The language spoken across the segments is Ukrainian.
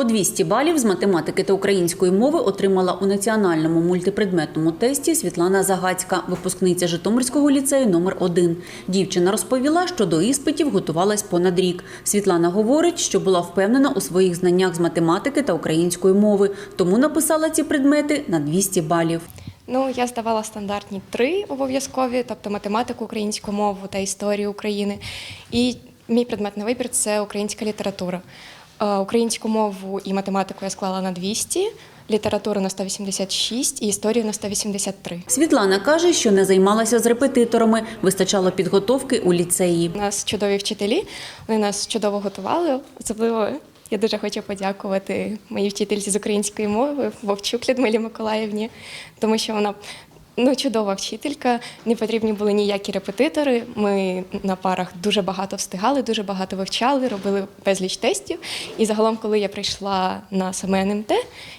По 200 балів з математики та української мови отримала у національному мультипредметному тесті Світлана Загацька, випускниця Житомирського ліцею номер 1 Дівчина розповіла, що до іспитів готувалась понад рік. Світлана говорить, що була впевнена у своїх знаннях з математики та української мови, тому написала ці предмети на 200 балів. Ну, я здавала стандартні три обов'язкові, тобто математику, українську мову та історію України. І мій предмет на вибір це українська література. Е, Українську мову і математику я склала на 200, літературу на 186 і історію на 183. Світлана каже, що не займалася з репетиторами, вистачало підготовки у ліцеї. У нас чудові вчителі, вони нас чудово готували. Особливо я дуже хочу подякувати моїй вчительці з української мови Вовчук Людмилі Миколаївні, тому що вона ну, чудова вчителька, не потрібні були ніякі репетитори. Ми на парах дуже багато встигали, дуже багато вивчали, робили безліч тестів. І загалом, коли я прийшла на саме НМТ,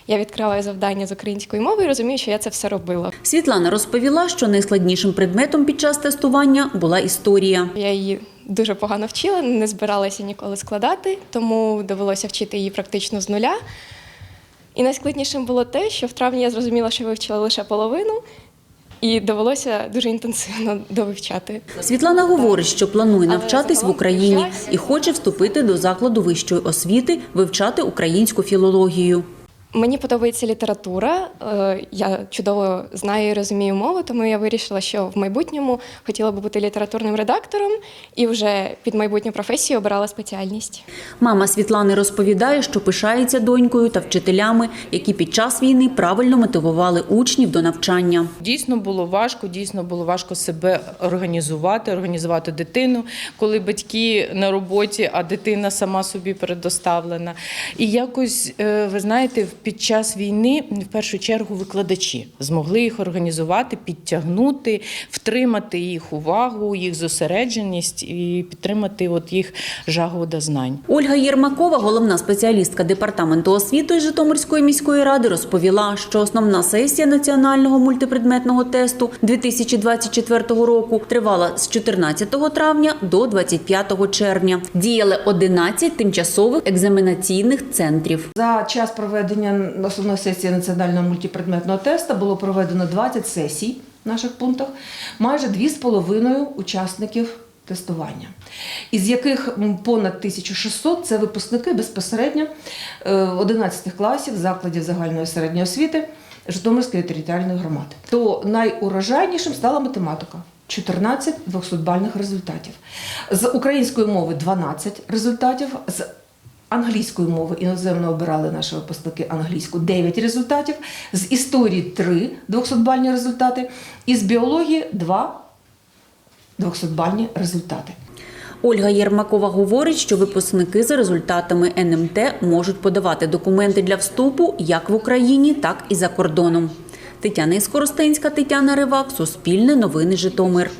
я відкрила завдання з української мови і розумію, що я це все робила. Світлана розповіла, що найскладнішим предметом під час тестування була історія. Я її дуже погано вчила, не збиралася ніколи складати, тому довелося вчити її практично з нуля. І найскладнішим було те, що в травні я зрозуміла, що вивчила лише половину, і довелося дуже інтенсивно довивчати. Світлана говорить, що планує навчатись в Україні і хоче вступити до закладу вищої освіти, вивчати українську філологію. Мені подобається література. е, Я чудово знаю і розумію мову, тому я вирішила, що в майбутньому хотіла би бути літературним редактором і вже під майбутню професію обирала спеціальність. Мама Світлани розповідає, що пишається донькою та вчителями, які під час війни правильно мотивували учнів до навчання. Дійсно було важко, дійсно було важко себе організувати, організувати дитину, коли батьки на роботі, а дитина сама собі предоставлена. І якось, е, ви знаєте, під час війни в першу чергу викладачі змогли їх організувати, підтягнути, втримати їх увагу, їх зосередженість і підтримати от їх жагу до знань. Ольга Єрмакова, головна спеціалістка департаменту освіти Житомирської міської ради, розповіла, що основна сесія національного мультипредметного тесту 2024 року тривала з 14 травня до 25 червня. Діяли 11 тимчасових екзаменаційних центрів. За час проведення основної сесії національного мультипредметного тесту було проведено 20 сесій в наших пунктах, майже 2,5 учасників тестування, із яких понад 1600 – це випускники безпосередньо е, 11 класів закладів загальної середньої освіти Житомирської територіальної громади. То найурожайнішим стала математика. 14 200-бальних результатів. З української мови 12 результатів, з англійської мови іноземно обирали наші випускники англійську 9 результатів, з історії 3 200-бальні результати, і з біології 2 200-бальні результати. Ольга Єрмакова говорить, що випускники за результатами НМТ можуть подавати документи для вступу як в Україні, так і за кордоном. Тетяна Іскоростенська, Тетяна Ривак, Суспільне новини Житомир.